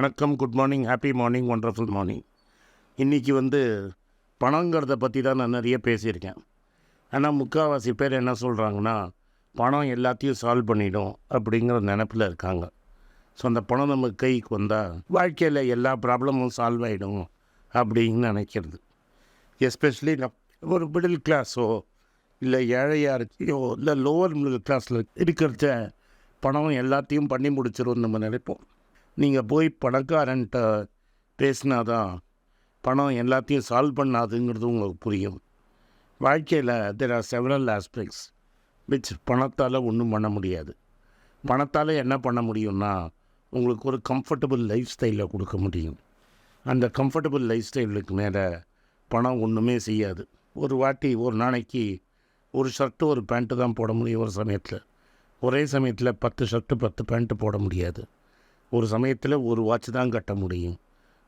வணக்கம் good morning happy morning wonderful morning இன்றைக்கி வந்து பணங்கிறத பற்றி தான் நான் நிறைய பேசியிருக்கேன். ஆனால் முக்கால்வாசி பேர் என்ன சொல்கிறாங்கன்னா பணம் எல்லாத்தையும் சால்வ் பண்ணிடும் அப்படிங்கிற நினப்பில் இருக்காங்க. ஸோ அந்த பணம் நம்ம கைக்கு வந்தால் வாழ்க்கையில் எல்லா ப்ராப்ளமும் சால்வ் ஆகிடும் அப்படின்னு நினைக்கிறது. எஸ்பெஷலி ஒரு மிடில் கிளாஸோ இல்லை ஏழையாக இருக்கையோ இல்லை லோவர் மிடில் கிளாஸில் இருக்கிறத பணம் எல்லாத்தையும் பண்ணி முடிச்சிரும்னு நம்ம நினைப்போம். நீங்கள் போய் பணக்காரன்ட்ட பேசினா தான் பணம் எல்லாத்தையும் சால்வ் பண்ணாதுங்கிறது உங்களுக்கு புரியும். வாழ்க்கையில் there are several aspects which பணத்தால் ஒன்றும் பண்ண முடியாது. பணத்தால் என்ன பண்ண முடியும்னா உங்களுக்கு ஒரு கம்ஃபர்டபுள் லைஃப் ஸ்டைலை கொடுக்க முடியும். அந்த கம்ஃபர்டபுள் லைஃப் ஸ்டைலுக்கு மேலே பணம் ஒன்றுமே செய்யாது. ஒரு வாட்டி ஒரு நாளைக்கு ஒரு ஷர்ட்டு ஒரு பேண்ட்டு தான் போட முடியும் ஒரு சமயத்தில். ஒரே சமயத்தில் பத்து ஷர்ட்டு பத்து பேண்ட்டு போட முடியாது. ஒரு சமயத்தில் ஒரு வாட்ச் தான் கட்ட முடியும்.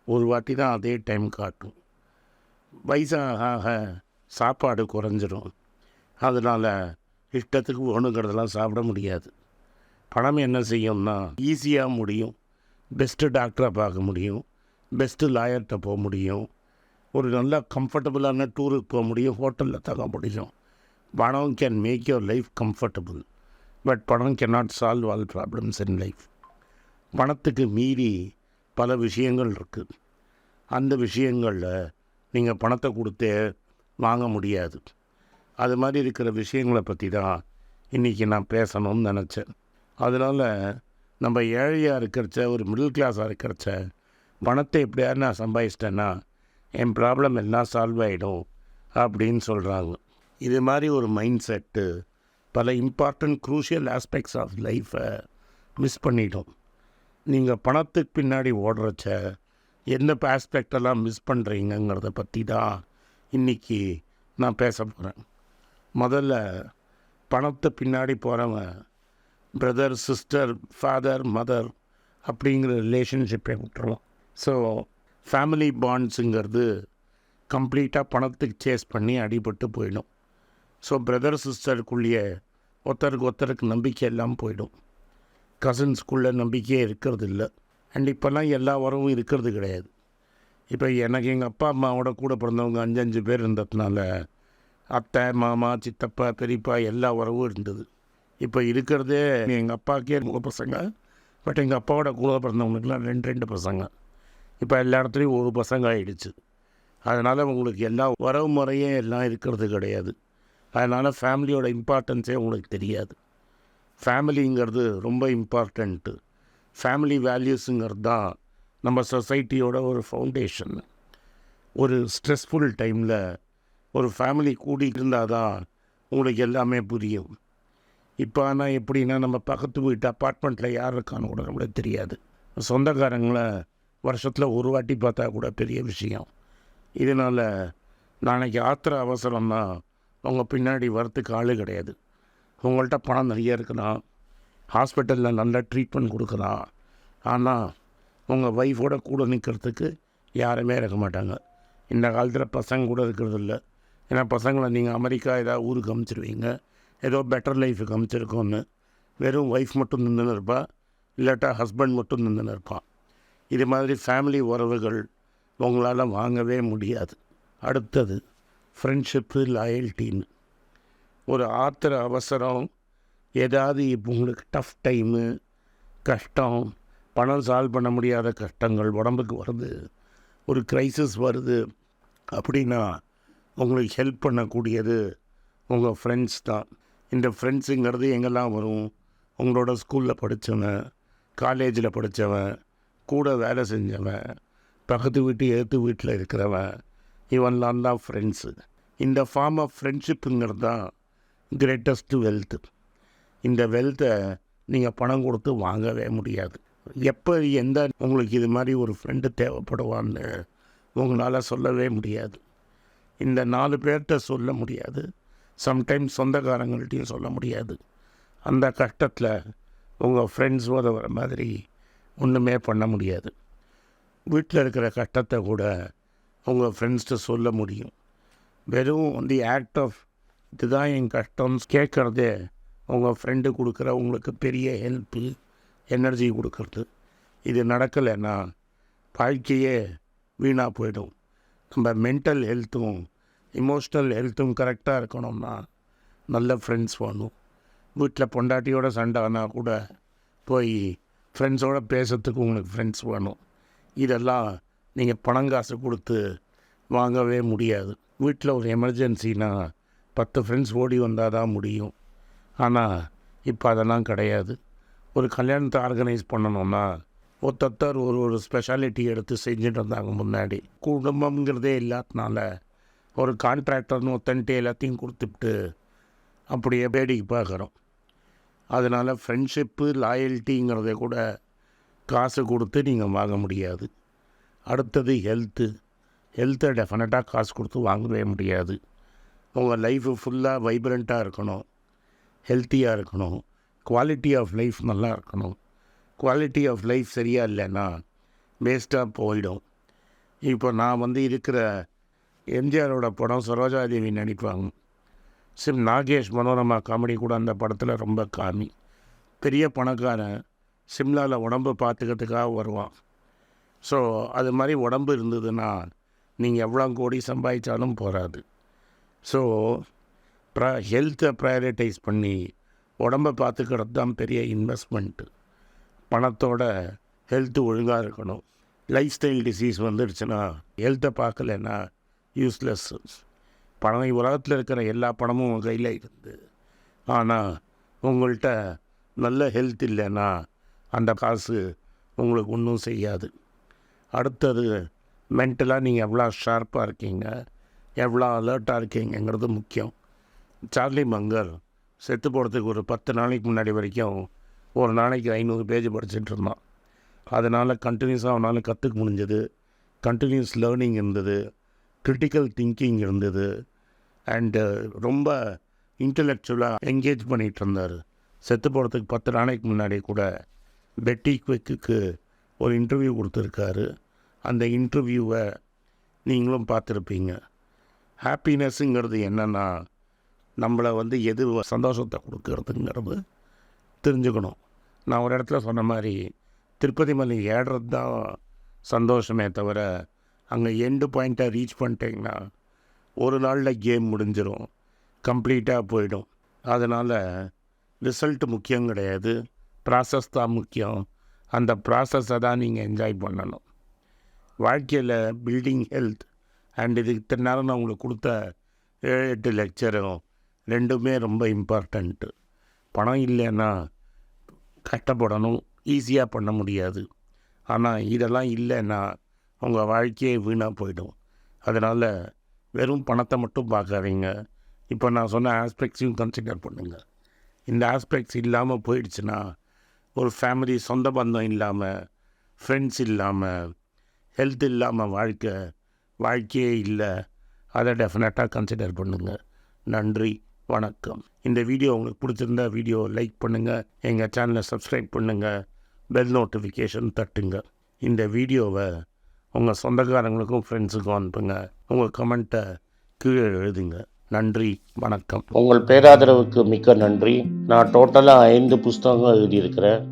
ஒரு வாட்டி தான் அதே டைம் காட்டும். வயசாக ஆக சாப்பாடு குறைஞ்சிரும். அதனால் இஷ்டத்துக்கு ஒன்றுங்கிறதெல்லாம் சாப்பிட முடியாது. பணம் என்ன செய்யும்னா ஈஸியாக முடியும். பெஸ்ட்டு டாக்டரை பார்க்க முடியும். பெஸ்ட்டு லாயர்கிட்ட போக முடியும். ஒரு நல்ல கம்ஃபர்டபுளான டூருக்கு போக முடியும். ஹோட்டலில் தங்க முடியும். பணம் can make your life comfortable but பணம் cannot solve all problems in life பணத்துக்கு மீறி பல விஷயங்கள் இருக்குது அந்த விஷயங்களில் நீங்கள் பணத்தை கொடுத்தே வாங்க முடியாது. அது மாதிரி இருக்கிற விஷயங்களை பற்றி தான் இன்றைக்கி நான் பேசணும்னு நினச்சேன். அதனால் நம்ம ஏழையாக இருக்கிறச்ச ஒரு மிடில் கிளாஸாக இருக்கிறச்ச பணத்தை எப்படியாவது நான் சம்பாதிச்சிட்டேன்னா என் ப்ராப்ளம் எல்லாம் சால்வ் ஆகிடும் அப்படின்னு சொல்கிறாங்க இது மாதிரி ஒரு மைண்ட் செட்டு பல இம்பார்ட்டண்ட் க்ரூஷியல் ஆஸ்பெக்ட்ஸ் ஆஃப் லைஃப்பை மிஸ் பண்ணிட்டோம். நீங்கள் பணத்துக்கு பின்னாடி ஓடுறச்ச எந்த ஆஸ்பெக்டெல்லாம் மிஸ் பண்ணுறீங்கங்கிறத பற்றி தான் இன்றைக்கி நான் பேச போகிறேன் முதல்ல பணத்தை பின்னாடி போகிறவன் பிரதர் சிஸ்டர் ஃபாதர் மதர் அப்படிங்கிற ரிலேஷன்ஷிப்பை விட்டுருவோம் ஸோ ஃபேமிலி பாண்ட்ஸுங்கிறது கம்ப்ளீட்டாக பணத்துக்கு சேஸ் பண்ணி அடிபட்டு போயிடும். ஸோ பிரதர் சிஸ்டருக்குள்ளேயே ஒருத்தருக்கு ஒருத்தருக்கு நம்பிக்கை எல்லாம் போயிடும். கசின்ஸ்குள்ளே நம்பிக்கையே இருக்கிறது இல்லை அண்ட் இப்போல்லாம் எல்லா உறவும் இருக்கிறது கிடையாது. இப்போ எனக்கு எங்கள் அப்பா அம்மாவோட கூட பிறந்தவங்க அஞ்சு அஞ்சு பேர் இருந்ததுனால அத்தை மாமா சித்தப்பா பெரியப்பா எல்லா உறவும் இருந்தது. இப்போ இருக்கிறதே எங்கள் அப்பாக்கே மூணு பசங்க பட் எங்கள் அப்பாவோட கூட பிறந்தவங்களுக்குலாம் ரெண்டு ரெண்டு பசங்க. இப்போ எல்லா இடத்துலையும் ஒரு பசங்க ஆகிடுச்சு அதனால் உங்களுக்கு எல்லா உறவு முறையும் எல்லாம் இருக்கிறது கிடையாது. அதனால் ஃபேமிலியோட இம்பார்ட்டன்ஸே உங்களுக்கு தெரியாது. ஃபேமிலிங்கிறது ரொம்ப இம்பார்ட்டண்ட்டு ஃபேமிலி வேல்யூஸுங்கிறது தான் நம்ம சொசைட்டியோட ஒரு ஃபவுண்டேஷன் ஒரு ஸ்ட்ரெஸ்ஃபுல் டைமில் ஒரு ஃபேமிலி கூடி இருந்தால் தான் உங்களுக்கு எல்லாமே புரியும். இப்போ ஆனால் எப்படின்னா நம்ம பக்கத்து வீட்டு அப்பார்ட்மெண்ட்டில் யார் இருக்கான்னு கூட நம்மளுக்கு தெரியாது. சொந்தக்காரங்களை வருஷத்தில் ஒரு வாட்டி பார்த்தா கூட பெரிய விஷயம். இதனால் நாளைக்கு ஆத்திர அவசரம்னா அவங்க பின்னாடி வரத்துக்கு ஆள் கிடையாது. உங்கள்கிட்ட பணம் நிறைய இருக்கலாம் ஹாஸ்பிட்டலில் நல்ல ட்ரீட்மெண்ட் கொடுக்கலாம் ஆனால் உங்கள் ஒய்ஃபோட கூட நிற்கிறதுக்கு யாருமே இருக்க மாட்டாங்க. இந்த காலத்தில் பசங்க கூட இருக்கிறது இல்லை. ஏன்னா பசங்களை நீங்கள் அமெரிக்கா ஏதாவது ஊருக்கு அமைச்சிருவீங்க. ஏதோ பெட்டர் லைஃபுக்கு அமுச்சிருக்கோன்னு வெறும் ஒய்ஃப் மட்டும் நின்றுன்னு இருப்பா. இல்லாட்டா ஹஸ்பண்ட் மட்டும் நின்றுன்னு இருப்பான் இது மாதிரி ஃபேமிலி உறவுகள் உங்களால் வாங்கவே முடியாது. அடுத்தது ஃப்ரெண்ட்ஷிப்பு லாயல்ட்டின்னு ஒரு ஆத்திர அவசரம் ஏதாவது இப்போ உங்களுக்கு டஃப் டைமு கஷ்டம் பணம் சால்வ் பண்ண முடியாத கஷ்டங்கள் உடம்புக்கு வருது ஒரு க்ரைசிஸ் வருது அப்படின்னா உங்களுக்கு ஹெல்ப் பண்ணக்கூடியது உங்கள் ஃப்ரெண்ட்ஸ் தான். இந்த ஃப்ரெண்ட்ஸுங்கிறது எங்கெல்லாம் வரும்? உங்களோட ஸ்கூலில் படித்தவன் காலேஜில் படித்தவன் கூட வேலை செஞ்சவன் பக்கத்து வீட்டு எழுத்து வீட்டில் இருக்கிறவன் இவன்லாம் தான் ஃப்ரெண்ட்ஸு இந்த ஃபார்ம் ஆஃப் ஃப்ரெண்ட்ஷிப்புங்கிறது தான் கிரேட்டஸ்ட் வெல்த்து இந்த வெல்த்தை நீங்கள் பணம் கொடுத்து வாங்கவே முடியாது. எப்போ எந்த உங்களுக்கு இது மாதிரி ஒரு ஃப்ரெண்டு தேவைப்படுவான்னு உங்களால் சொல்லவே முடியாது. இந்த நாலு பேர்கிட்ட சொல்ல முடியாது. சம்டைம்ஸ் சொந்தக்காரங்கள்ட்டையும் சொல்ல முடியாது. அந்த கஷ்டத்தில் உங்கள் ஃப்ரெண்ட்ஸ் உதவுற மாதிரி ஒன்றுமே பண்ண முடியாது. வீட்டில் இருக்கிற கஷ்டத்தை கூட உங்கள் ஃப்ரெண்ட்ஸ்கிட்ட சொல்ல முடியும். வெறும் தி ஆக்ட் ஆஃப் இதுதான் என் கஷ்டம். கேட்குறதே உங்கள் ஃப்ரெண்டு கொடுக்குற உங்களுக்கு பெரிய ஹெல்ப்பு எனர்ஜி கொடுக்கறது. இது நடக்கலைன்னா வாழ்க்கையே வீணாக போயிடும். நம்ம மென்டல் ஹெல்த்தும் இமோஷ்னல் ஹெல்த்தும் கரெக்டாக இருக்கணும்னா நல்ல ஃப்ரெண்ட்ஸ் வேணும். வீட்டில் பொண்டாட்டியோட சண்டை ஆனால் கூட போய் ஃப்ரெண்ட்ஸோட பேசுறதுக்கு உங்களுக்கு ஃப்ரெண்ட்ஸ் வேணும். இதெல்லாம் நீங்கள் பணம் காசு கொடுத்து வாங்கவே முடியாது. வீட்டில் ஒரு எமர்ஜென்சினால் பத்து ஃப்ரெண்ட்ஸ் ஓடி வந்தால் தான் முடியும். ஆனால் இப்போ அதெல்லாம் கிடையாது. ஒரு கல்யாணத்தை ஆர்கனைஸ் பண்ணணும்னா ஒருத்தர் ஒரு ஒரு ஸ்பெஷாலிட்டி எடுத்து செஞ்சுட்டு இருந்தாங்க முன்னாடி. குடும்பம்ங்கிறதே இல்லாதனால ஒரு கான்ட்ராக்டர்னு ஒத்தன்ட்டு எல்லாத்தையும் கொடுத்துட்டு அப்படியே வேடிக்கை பார்க்குறோம். அதனால் ஃப்ரெண்ட்ஷிப்பு லாயல்ட்டிங்கிறத கூட காசு கொடுத்து நீங்கள் வாங்க முடியாது. அடுத்தது ஹெல்த்து ஹெல்த்தை டெஃபினட்டாக காசு கொடுத்து வாங்கவே முடியாது. உங்கள் லைஃபு ஃபுல்லாக வைப்ரண்ட்டாக இருக்கணும். ஹெல்த்தியாக இருக்கணும். குவாலிட்டி ஆஃப் லைஃப் நல்லா இருக்கணும். குவாலிட்டி ஆஃப் லைஃப் சரியாக இல்லைன்னா வேஸ்ட்டாக போயிடும். இப்போ நான் வந்து இருக்கிற எம்ஜிஆரோட படம் சரோஜாதேவி நடிப்பாங்க. சிம் நாகேஷ் மனோரமா காமெடி கூட அந்த படத்தில் ரொம்ப காமி. பெரிய பணக்காரன் சிம்லாவில் உடம்பு பார்த்துக்கிறதுக்காக வருவான். ஸோ அது மாதிரி உடம்பு இருந்ததுன்னா நீங்கள் எவ்வளோ கோடி சம்பாதிச்சாலும் போகாது ஸோ ப்ரா ஹெல்த்தை ப்ரையாரிட்டைஸ் பண்ணி உடம்பை பார்த்துக்கிறது தான் பெரிய இன்வெஸ்ட்மெண்ட்டு பணத்தோட ஹெல்த்து ஒழுங்காக இருக்கணும். லைஃப் ஸ்டைல் டிசீஸ் வந்துடுச்சுன்னா ஹெல்த்தை பார்க்கலன்னா யூஸ்லெஸ் பணம் உலகத்தில் இருக்கிற எல்லா பணமும் உங்கள் கையில் இருந்து. ஆனால் உங்கள்கிட்ட நல்ல ஹெல்த் இல்லைன்னா அந்த காசு உங்களுக்கு ஒன்றும் செய்யாது. அடுத்தது மென்டலாக நீங்கள் எவ்வளோ ஷார்ப்பாக இருக்கீங்க. எவ்வளோ அலர்ட்டாக இருக்கீங்கிறது முக்கியம். சார்லி மங்கர் செத்து போகிறதுக்கு ஒரு பத்து நாளைக்கு முன்னாடி வரைக்கும் ஒரு நாளைக்கு ஐநூறு பேஜ் படிச்சுட்டு இருந்தான். அதனால் கண்டினியூஸாக அவனால் கற்றுக்க முடிஞ்சது. கண்டினியூஸ் லேர்னிங் இருந்தது. கிரிட்டிக்கல் திங்கிங் இருந்தது. அண்டு ரொம்ப இன்டலெக்சுவலாக என்கேஜ் பண்ணிகிட்டு இருந்தார். செத்து போகிறதுக்கு பத்து நாளைக்கு முன்னாடி கூட பெட்டி குவிக்கு ஒரு இன்டர்வியூ கொடுத்துருக்காரு. அந்த இன்டர்வியூவை நீங்களும் பார்த்துருப்பீங்க. ஹாப்பினஸ்ஸுங்கிறது என்னென்னா நம்மளை வந்து எது சந்தோஷத்தை கொடுக்கறதுங்கிறது தெரிஞ்சுக்கணும். நான் ஒரு இடத்துல சொன்ன மாதிரி திருப்பதி மலை ஏடுறது தான் சந்தோஷமே தவிர அங்கே எண்டு பாயிண்ட்டை ரீச் பண்ணிட்டீங்கன்னா ஒரு நாளில் கேம் முடிஞ்சிடும் கம்ப்ளீட்டாக போயிடும். அதனால் ரிசல்ட் முக்கியம் கிடையாது. ப்ராசஸ் தான் முக்கியம். அந்த ப்ராசஸை தான் நீங்கள் என்ஜாய் பண்ணணும். வாழ்க்கையில் பில்டிங் ஹெல்த் அண்ட் இதுக்கு இத்தனை நேரம் நான் உங்களுக்கு கொடுத்த ஏழு எட்டு லெக்சரும் ரெண்டுமே ரொம்ப இம்பார்ட்டண்ட்டு பணம் இல்லைன்னா கஷ்டப்படணும் ஈஸியாக பண்ண முடியாது. ஆனால் இதெல்லாம் இல்லைன்னா உங்கள் வாழ்க்கையே வீணாக போயிடும். அதனால் வெறும் பணத்தை மட்டும் பார்க்காதீங்க. இப்போ நான் சொன்ன ஆஸ்பெக்ட்ஸையும் கன்சிடர் பண்ணுங்கள் இந்த ஆஸ்பெக்ட்ஸ் இல்லாமல் போயிடுச்சுன்னா ஒரு ஃபேமிலி சொந்த பந்தம் இல்லாமல் ஃப்ரெண்ட்ஸ் இல்லாமல் ஹெல்த் இல்லாமல் வாழ்க்கை வாழ்க்கையே இல்லை. அதை டெஃபினட்டாக கன்சிடர் பண்ணுங்கள் நன்றி வணக்கம். இந்த வீடியோ உங்களுக்கு பிடிச்சிருந்தா வீடியோ லைக் பண்ணுங்கள் எங்கள் சேனலை சப்ஸ்கிரைப் பண்ணுங்கள் பெல் நோட்டிஃபிகேஷன் தட்டுங்க. இந்த வீடியோவை உங்கள் சொந்தக்காரங்களுக்கும் ஃப்ரெண்ட்ஸுக்கும் அனுப்புங்க. உங்கள் கமெண்ட்டை கீழே எழுதுங்க. நன்றி வணக்கம். உங்கள் பேராதரவுக்கு மிக்க நன்றி. நான் டோட்டலாக ஐந்து புஸ்தகங்கள் எழுதியிருக்கிறேன்.